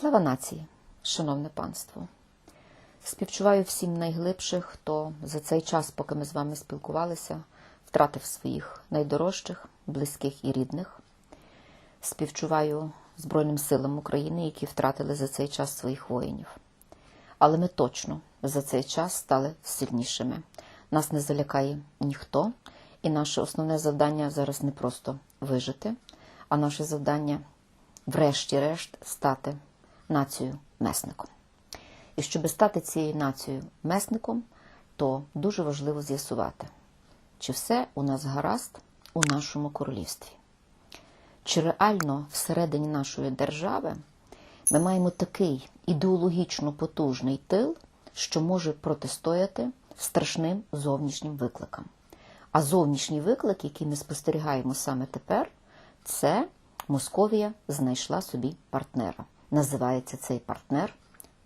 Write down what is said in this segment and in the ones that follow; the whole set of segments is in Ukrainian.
Слава нації, шановне панство! Співчуваю всім найглибших, хто за цей час, поки ми з вами спілкувалися, втратив своїх найдорожчих, близьких і рідних. Співчуваю Збройним силам України, які втратили за цей час своїх воїнів. Але ми точно за цей час стали сильнішими. Нас не залякає ніхто, і наше основне завдання зараз не просто вижити, а наше завдання, врешті-решт, стати нацією месником. І щоб стати цією нацією месником, то дуже важливо з'ясувати, чи все у нас гаразд у нашому королівстві. Чи реально всередині нашої держави ми маємо такий ідеологічно потужний тил, що може протистояти страшним зовнішнім викликам. А зовнішній виклик, який ми спостерігаємо саме тепер, це Московія знайшла собі партнера. Називається цей партнер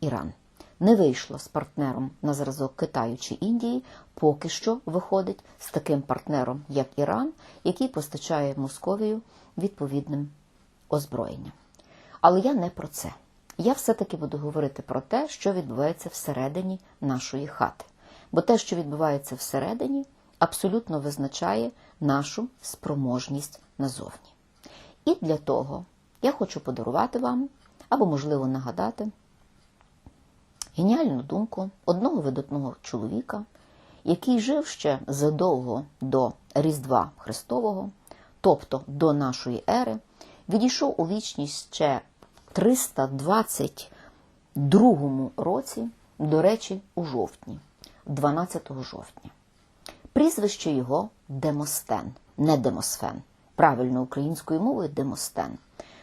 Іран. Не вийшло з партнером на зразок Китаю чи Індії, поки що виходить з таким партнером, як Іран, який постачає Московію відповідним озброєнням. Але я не про це. Я все-таки буду говорити про те, що відбувається всередині нашої хати. Бо те, що відбувається всередині, абсолютно визначає нашу спроможність назовні. І для того я хочу подарувати вам, або, можливо, нагадати геніальну думку одного видатного чоловіка, який жив ще задовго до Різдва Христового, тобто до нашої ери, відійшов у вічність ще в 322 році, до речі, у жовтні, 12 жовтня. Прізвище його Демостен, не Демосфен, правильно українською мовою Демостен.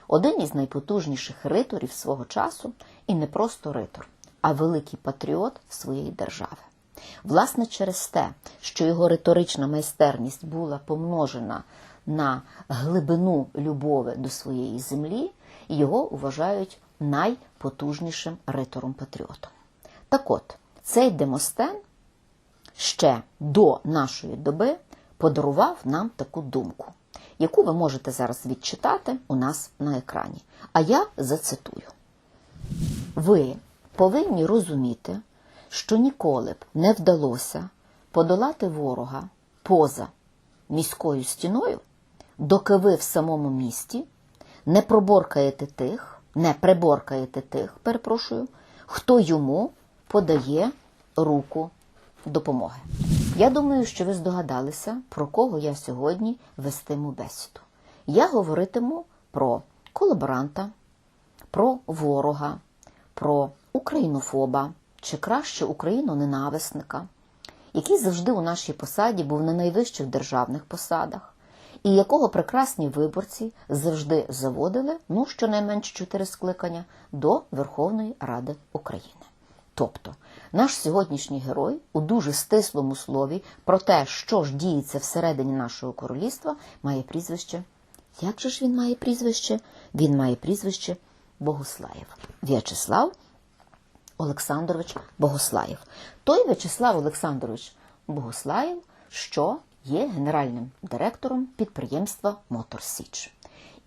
Один із найпотужніших риторів свого часу, і не просто ритор, а великий патріот своєї держави. Власне, через те, що його риторична майстерність була помножена на глибину любові до своєї землі, його вважають найпотужнішим ритором-патріотом. Так от, цей Демостен ще до нашої доби подарував нам таку думку, яку ви можете зараз відчитати у нас на екрані. А я зацитую: ви повинні розуміти, що ніколи б не вдалося подолати ворога поза міською стіною, доки ви в самому місті не проборкаєте тих, не приборкаєте тих, перепрошую, хто йому подає руку допомоги. Я думаю, що ви здогадалися, про кого я сьогодні вестиму бесіду. Я говоритиму про колаборанта, про ворога, про українофоба чи краще україноненависника, який завжди у нашій посаді був на найвищих державних посадах, і якого прекрасні виборці завжди заводили, ну, щонайменш чотири скликання, до Верховної Ради України. Тобто, наш сьогоднішній герой у дуже стислому слові про те, що ж діється всередині нашого королівства, має прізвище. Як же ж він має прізвище? Він має прізвище Богослаєв. В'ячеслав Олександрович Богослаєв. Той В'ячеслав Олександрович Богослаєв, що є генеральним директором підприємства Мотор Січ.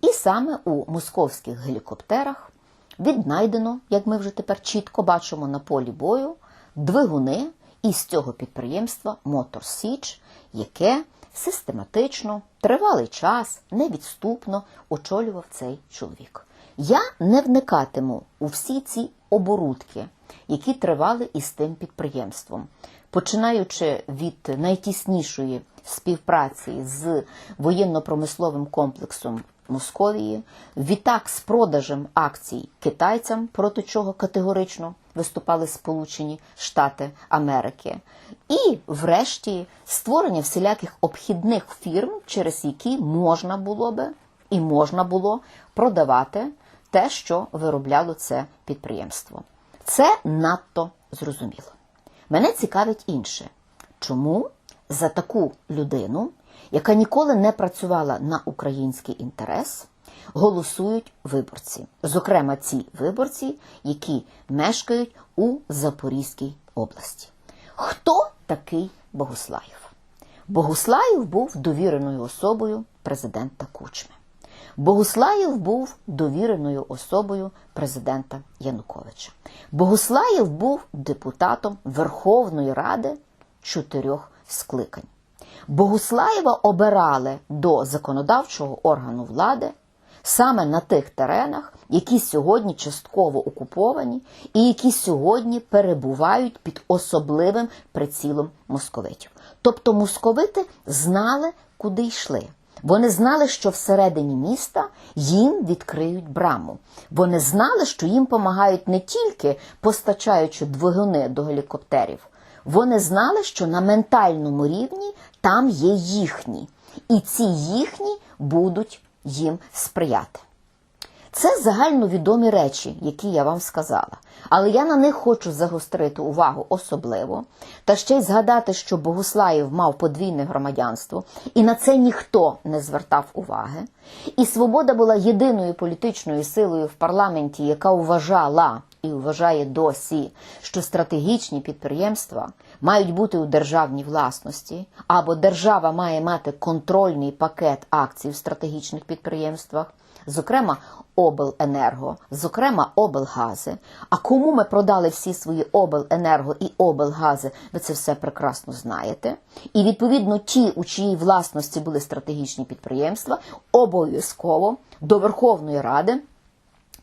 І саме у московських гелікоптерах віднайдено, як ми вже тепер чітко бачимо на полі бою, двигуни із цього підприємства Мотор Січ, яке систематично, тривалий час, невідступно очолював цей чоловік. Я не вникатиму у всі ці оборудки, які тривали із тим підприємством, починаючи від найтіснішої співпраці з воєнно-промисловим комплексом Московії, відтак з продажем акцій китайцям, проти чого категорично виступали Сполучені Штати Америки, і, врешті, створення всіляких обхідних фірм, через які можна було би і можна було продавати те, що виробляло це підприємство. Це надто зрозуміло. Мене цікавить інше, чому за таку людину, яка ніколи не працювала на український інтерес, голосують виборці, зокрема ті виборці, які мешкають у Запорізькій області. Хто такий Богуслаєв? Богуслаєв був довіреною особою президента Кучми. Богуслаєв був довіреною особою президента Януковича. Богуслаєв був депутатом Верховної Ради чотирьох скликань. Богуслаєва обирали до законодавчого органу влади саме на тих теренах, які сьогодні частково окуповані і які сьогодні перебувають під особливим прицілом московитів. Тобто московити знали, куди йшли. Вони знали, що всередині міста їм відкриють браму. Вони знали, що їм допомагають не тільки постачаючи двигуни до гелікоптерів. Вони знали, що на ментальному рівні там є їхні, і ці їхні будуть їм сприяти. Це загальновідомі речі, які я вам сказала. Але я на них хочу загострити увагу особливо, та ще й згадати, що Богуслаєв мав подвійне громадянство, і на це ніхто не звертав уваги. І свобода була єдиною політичною силою в парламенті, яка вважала і вважає досі, що стратегічні підприємства мають бути у державній власності, або держава має мати контрольний пакет акцій в стратегічних підприємствах зокрема обленерго, зокрема облгази. А кому ми продали всі свої обленерго і облгази, ви це все прекрасно знаєте. І відповідно ті, у чиїй власності були стратегічні підприємства, обов'язково до Верховної Ради.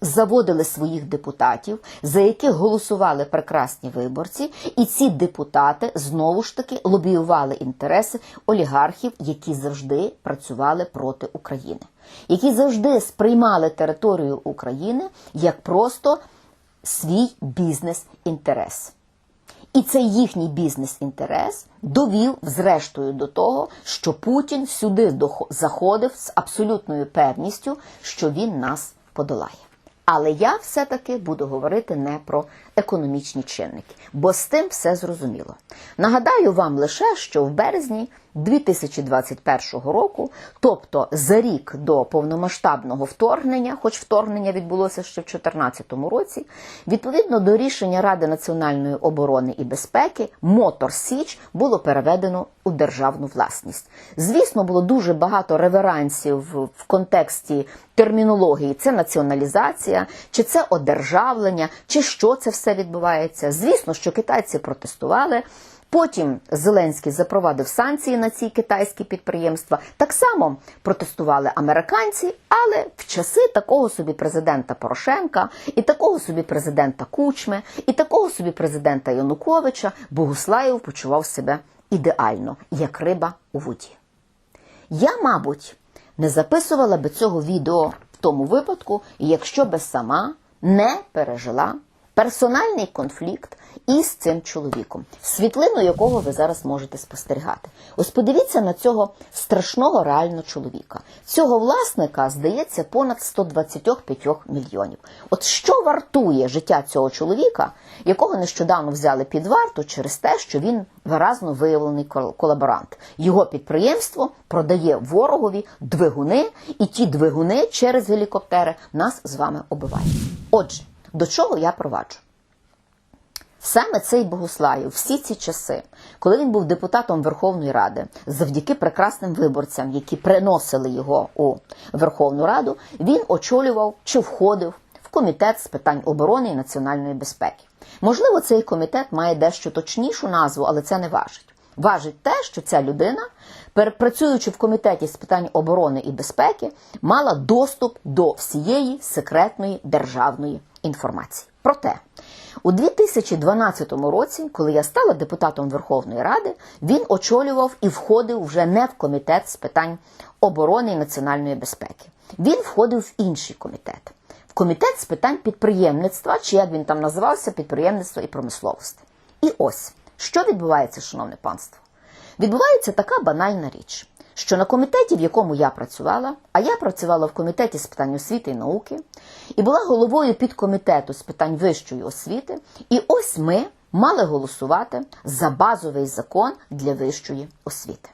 Заводили своїх депутатів, за яких голосували прекрасні виборці, і ці депутати знову ж таки лобіювали інтереси олігархів, які завжди працювали проти України, які завжди сприймали територію України як просто свій бізнес-інтерес. І цей їхній бізнес-інтерес довів, зрештою, до того, що Путін сюди заходив з абсолютною певністю, що він нас подолає. Але я все-таки буду говорити не про економічні чинники, бо з тим все зрозуміло. Нагадаю вам лише, що в березні 2021 року, тобто за рік до повномасштабного вторгнення, хоч вторгнення відбулося ще в 2014 році, відповідно до рішення Ради національної оборони і безпеки, Мотор Січ було переведено у державну власність. Звісно, було дуже багато реверансів в- контексті термінології. Це націоналізація, чи це одержавлення, чи що це все відбувається. Звісно, що китайці протестували. Потім Зеленський запровадив санкції на ці китайські підприємства. Так само протестували американці, але в часи такого собі президента Порошенка, і такого собі президента Кучми, і такого собі президента Януковича Богуслаєв почував себе ідеально, як риба у воді. Я, мабуть, не записувала би цього відео в тому випадку, якщо би сама не пережила персональний конфлікт із цим чоловіком, світлину якого ви зараз можете спостерігати. Ось подивіться на цього страшного реально чоловіка. Цього власника, здається, понад 125 мільйонів. От що вартує життя цього чоловіка, якого нещодавно взяли під варту через те, що він виразно виявлений колаборант. Його підприємство продає ворогові двигуни, і ті двигуни через гелікоптери нас з вами обивають. Отже, до чого я проваджу? Саме цей Богуслаєв всі ці часи, коли він був депутатом Верховної Ради, завдяки прекрасним виборцям, які приносили його у Верховну Раду, він очолював чи входив в комітет з питань оборони і національної безпеки. Можливо, цей комітет має дещо точнішу назву, але це не важить. Важить те, що ця людина, працюючи в комітеті з питань оборони і безпеки, мала доступ до всієї секретної державної інформації. Проте у 2012 році, коли я стала депутатом Верховної Ради, він очолював і входив вже не в комітет з питань оборони і національної безпеки. Він входив в інший комітет, в комітет з питань підприємництва, чи як він там називався, підприємництва і промисловості. І ось що відбувається, шановне панство. Відбувається така банальна річ, що на комітеті, в якому я працювала, а я працювала в комітеті з питань освіти і науки, і була головою підкомітету з питань вищої освіти, і ось ми мали голосувати за базовий закон для вищої освіти.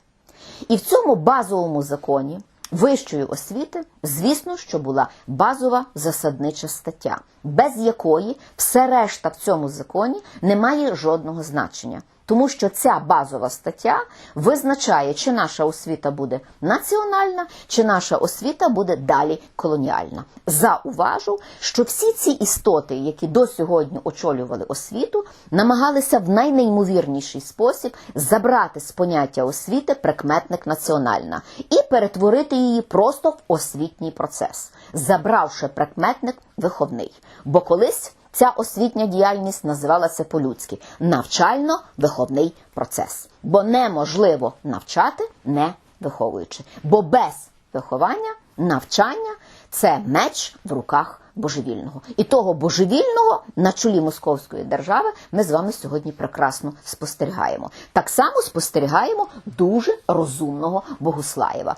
І в цьому базовому законі вищої освіти, звісно, що була базова засаднича стаття, без якої все решта в цьому законі не має жодного значення. Тому що ця базова стаття визначає, чи наша освіта буде національна, чи наша освіта буде далі колоніальна. Зауважу, що всі ці істоти, які до сьогодні очолювали освіту, намагалися в найнеймовірніший спосіб забрати з поняття освіти прикметник національна і перетворити її просто в освітній процес, забравши прикметник виховний. Бо колись. Ця освітня діяльність називалася по-людськи навчально-виховний процес. Бо неможливо навчати, не виховуючи. Бо без виховання навчання це меч в руках божевільного. І того божевільного на чолі московської держави ми з вами сьогодні прекрасно спостерігаємо. Так само спостерігаємо дуже розумного Богуслаєва.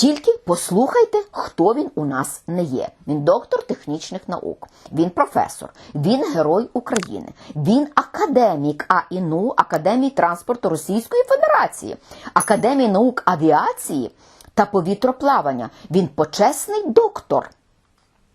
Тільки послухайте, хто він у нас не є. Він доктор технічних наук, він професор, він герой України, він академік АІНУ, Академії транспорту Російської Федерації, Академії наук авіації та повітроплавання. Він почесний доктор.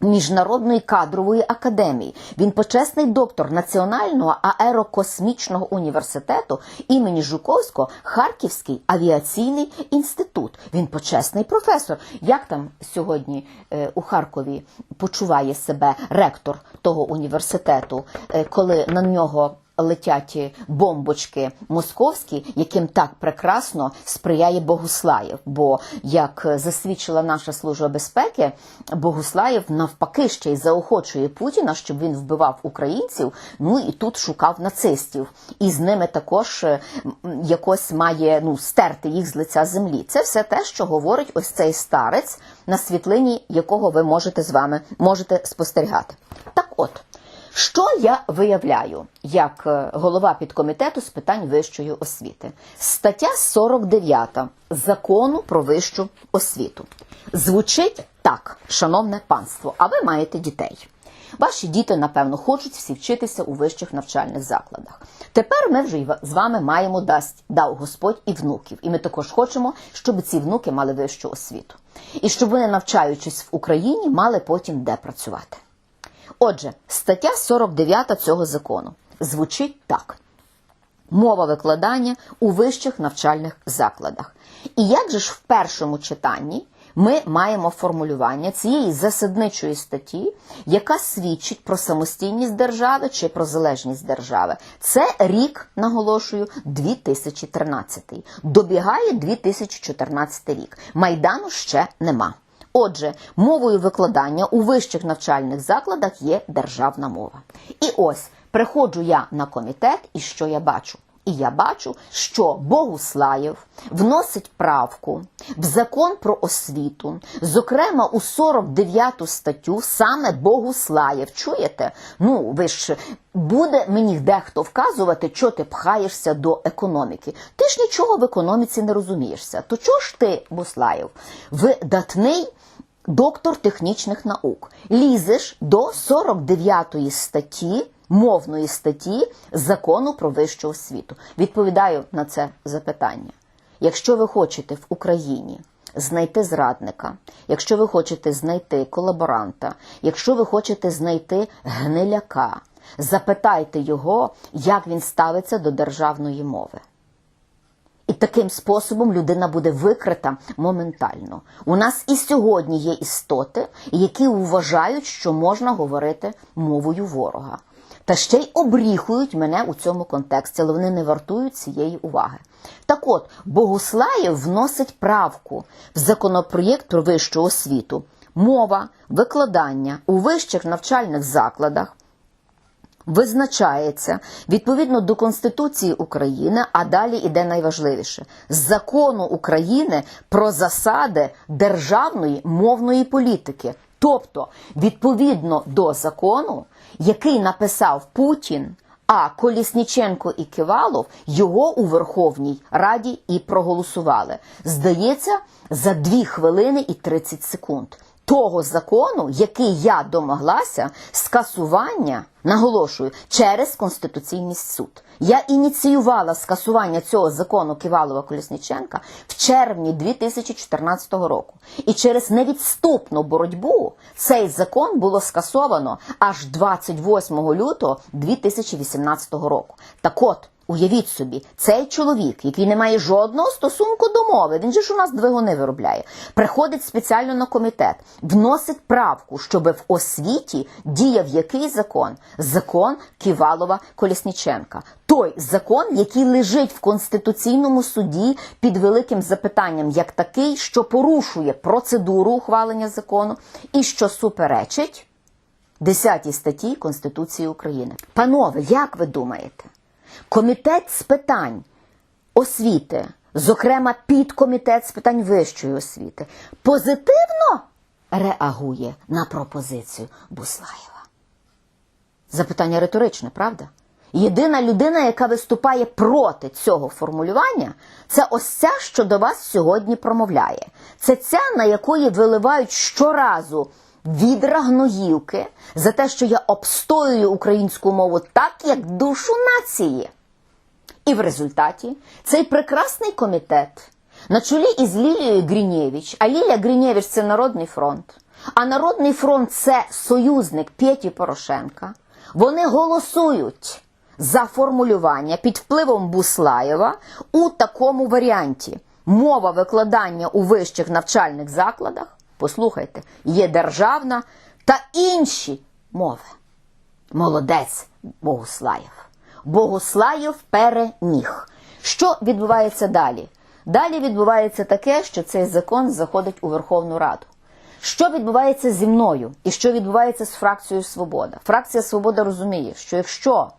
Міжнародної кадрової академії. Він почесний доктор Національного аерокосмічного університету імені Жуковського Харківський авіаційний інститут. Він почесний професор. Як там сьогодні е, у Харкові почуває себе ректор того університету, е, коли на нього летять бомбочки московські, яким так прекрасно сприяє Богуслаєв. Бо, як засвідчила наша служба безпеки, Богуслаєв навпаки ще й заохочує Путіна, щоб він вбивав українців. Ну і тут шукав нацистів, і з ними також е, якось має ну стерти їх з лиця землі. Це все те, що говорить ось цей старець, на світлині якого ви можете з вами можете спостерігати. Так от. Що я виявляю як е, голова підкомітету з питань вищої освіти? Стаття 49 закону про вищу освіту звучить так, шановне панство, а ви маєте дітей. Ваші діти, напевно, хочуть всі вчитися у вищих навчальних закладах. Тепер ми вже з вами маємо дасть дав Господь і внуків. І ми також хочемо, щоб ці внуки мали вищу освіту. І щоб вони, навчаючись в Україні, мали потім де працювати. Отже, стаття 49 цього закону звучить так: мова викладання у вищих навчальних закладах. І як же ж в першому читанні ми маємо формулювання цієї засадничої статті, яка свідчить про самостійність держави чи про залежність держави? Це рік, наголошую, 2013. Добігає 2014 рік. Майдану ще нема. Отже, мовою викладання у вищих навчальних закладах є державна мова. І ось приходжу я на комітет, і що я бачу? І я бачу, що Богуслаєв вносить правку в закон про освіту, зокрема у 49 статтю саме Богуслаєв. Чуєте? Ну, ви ж буде мені дехто вказувати, що ти пхаєшся до економіки. Ти ж нічого в економіці не розумієшся. То чого ж ти, Буслаєв, видатний доктор технічних наук, лізеш до 49 статті, мовної статті закону про вищу освіту? Відповідаю на це запитання. Якщо ви хочете в Україні знайти зрадника, якщо ви хочете знайти колаборанта, якщо ви хочете знайти гниляка, запитайте його, як він ставиться до державної мови. І таким способом людина буде викрита моментально. У нас і сьогодні є істоти, які вважають, що можна говорити мовою ворога. Та ще й обріхують мене у цьому контексті, але вони не вартують цієї уваги. Так от, Богуслаєв вносить правку в законопроєкт про вищу освіту. Мова викладання у вищих навчальних закладах визначається відповідно до Конституції України, а далі іде найважливіше закону України про засади державної мовної політики. Тобто, відповідно до закону, який написав Путін, а Колісніченко і Кивалов його у Верховній Раді і проголосували. Здається, за 2 хвилини і 30 секунд того закону, який я домоглася скасування, наголошую, через Конституційний суд. Я ініціювала скасування цього закону Кивалова Колісніченка в червні 2014 року. І через невідступну боротьбу цей закон було скасовано аж 28 лютого 2018 року. Так от, Уявіть собі, цей чоловік, який не має жодного стосунку до мови, він же ж у нас двигуни виробляє, приходить спеціально на комітет, вносить правку, щоб в освіті діяв який закон? Закон Ківалова Колісніченка. Той закон, який лежить в Конституційному суді під великим запитанням, як такий, що порушує процедуру ухвалення закону і що суперечить 10 статті Конституції України. Панове, як ви думаєте? Комітет з питань освіти, зокрема підкомітет з питань вищої освіти, позитивно реагує на пропозицію Буслаєва. Запитання риторичне, правда? Єдина людина, яка виступає проти цього формулювання, це ось ця, що до вас сьогодні промовляє. Це ця, на якої виливають щоразу відра гноївки за те, що я обстоюю українську мову так, як душу нації. І в результаті цей прекрасний комітет на чолі із Лілією Грінєвич, а Лілія Грінєвич це Народний фронт, а Народний фронт це союзник П'єті Порошенка. Вони голосують за формулювання під впливом Буслаєва у такому варіанті. Мова викладання у вищих навчальних закладах, послухайте, є державна та інші мови. Молодець Богуслаєв. Богуслаєв переміг. Що відбувається далі? Далі відбувається таке, що цей закон заходить у Верховну Раду. Що відбувається зі мною і що відбувається з фракцією Свобода? Фракція Свобода розуміє, що якщо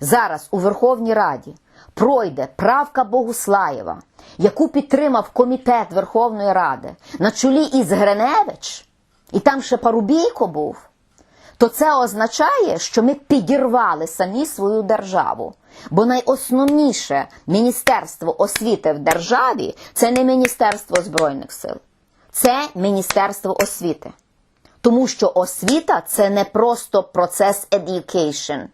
зараз у Верховній Раді пройде правка Богуслаєва, яку підтримав комітет Верховної Ради на чолі із Гриневич, і там ще Парубійко був, то це означає, що ми підірвали самі свою державу. Бо найосновніше Міністерство освіти в державі це не Міністерство Збройних сил, це Міністерство освіти. Тому що освіта це не просто процес education,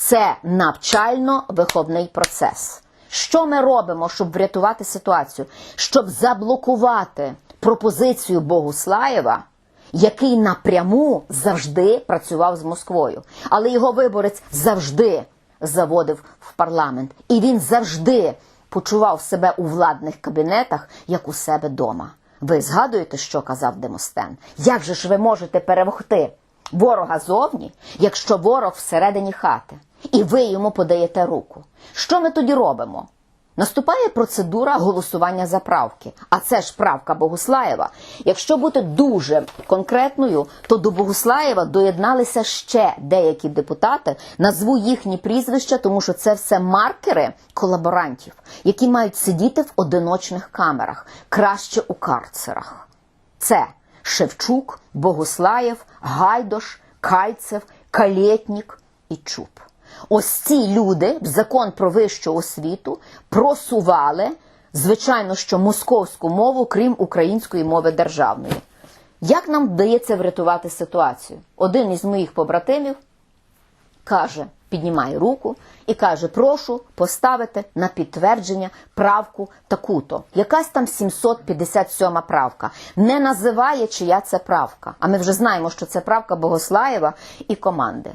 це навчально-виховний процес. Що ми робимо, щоб врятувати ситуацію? Щоб заблокувати пропозицію Богуслаєва, який напряму завжди працював з Москвою. Але його виборець завжди заводив в парламент. І він завжди почував себе у владних кабінетах, як у себе дома. Ви згадуєте, що казав Демостен? Як же ж ви можете перемогти ворога зовні, якщо ворог всередині хати, і ви йому подаєте руку? Що ми тоді робимо? Наступає процедура голосування за правки, а це ж правка Богуслаєва. Якщо бути дуже конкретною, то до Богуслаєва доєдналися ще деякі депутати. Назву їхні прізвища, тому що це все маркери колаборантів, які мають сидіти в одиночних камерах, краще у карцерах. Це Шевчук, Богуслаєв, Гайдош, Кальцев, Калєтнік і Чуб. Ось ці люди в закон про вищу освіту просували, звичайно, що московську мову, крім української мови державної. Як нам вдається врятувати ситуацію? Один із моїх побратимів каже, піднімає руку і каже: прошу поставити на підтвердження правку таку-то. Якась там 757 правка. Не називає, чия це правка. А ми вже знаємо, що це правка Богослаєва і команди.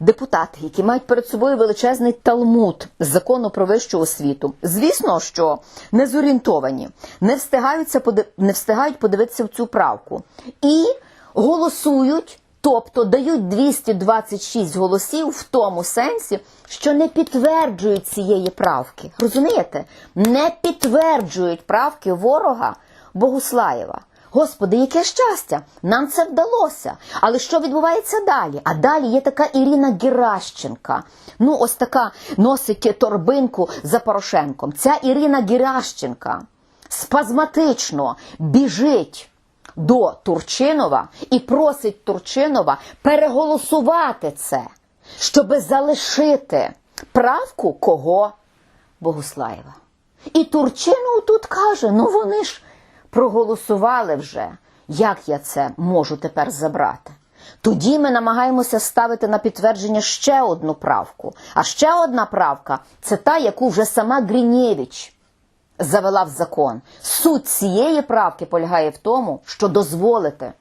Депутати, які мають перед собою величезний талмуд закону про вищу освіту, звісно, що не зорієнтовані, не встигаються не встигають подивитися в цю правку і голосують, тобто дають 226 голосів в тому сенсі, що не підтверджують цієї правки. Розумієте? Не підтверджують правки ворога Богуслаєва. Господи, яке щастя! Нам це вдалося. Але що відбувається далі? А далі є така Ірина Геращенка. Ну, ось така носить торбинку за Порошенком. Ця Ірина Геращенка спазматично біжить до Турчинова і просить Турчинова переголосувати це, щоби залишити правку кого? Богуслаєва. І Турчинов тут каже: ну вони ж проголосували вже, як я це можу тепер забрати. Тоді ми намагаємося ставити на підтвердження ще одну правку. А ще одна правка це та, яку вже сама Гринєвич завела в закон. Суть цієї правки полягає в тому, що дозволити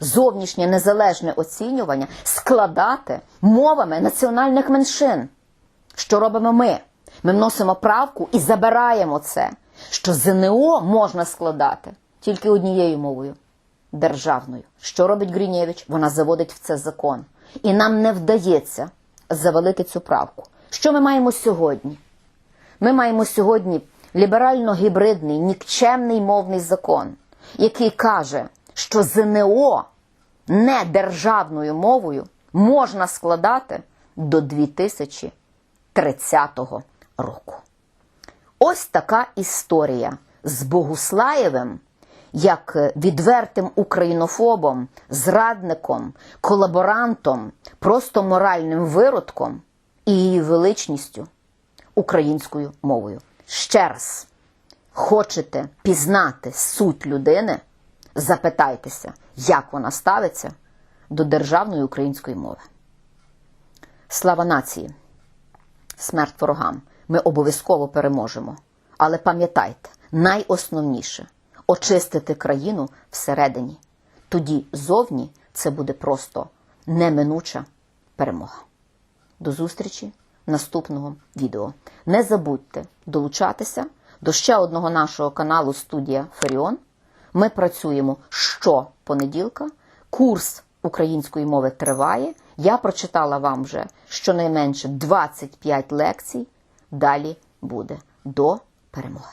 зовнішнє незалежне оцінювання складати мовами національних меншин. Що робимо ми? Ми вносимо правку і забираємо це, що ЗНО можна складати тільки однією мовою державною. Що робить Гринєвич? Вона заводить в це закон. І нам не вдається завалити цю правку. Що ми маємо сьогодні? Ми маємо сьогодні ліберально-гібридний, нікчемний мовний закон, який каже, що ЗНО не державною мовою можна складати до 2030 року. Ось така історія з Богуслаєвим, як відвертим українофобом, зрадником, колаборантом, просто моральним виродком і її величністю українською мовою. Ще раз, хочете пізнати суть людини, запитайтеся, як вона ставиться до державної української мови. Слава нації! Смерть ворогам! Ми обов'язково переможемо. Але пам'ятайте, найосновніше очистити країну всередині. Тоді зовні це буде просто неминуча перемога. До зустрічі наступного відео. Не забудьте долучатися до ще одного нашого каналу Студія Феріон. Ми працюємо щопонеділка. Курс української мови триває. Я прочитала вам вже щонайменше 25 лекцій. Далі буде до перемоги.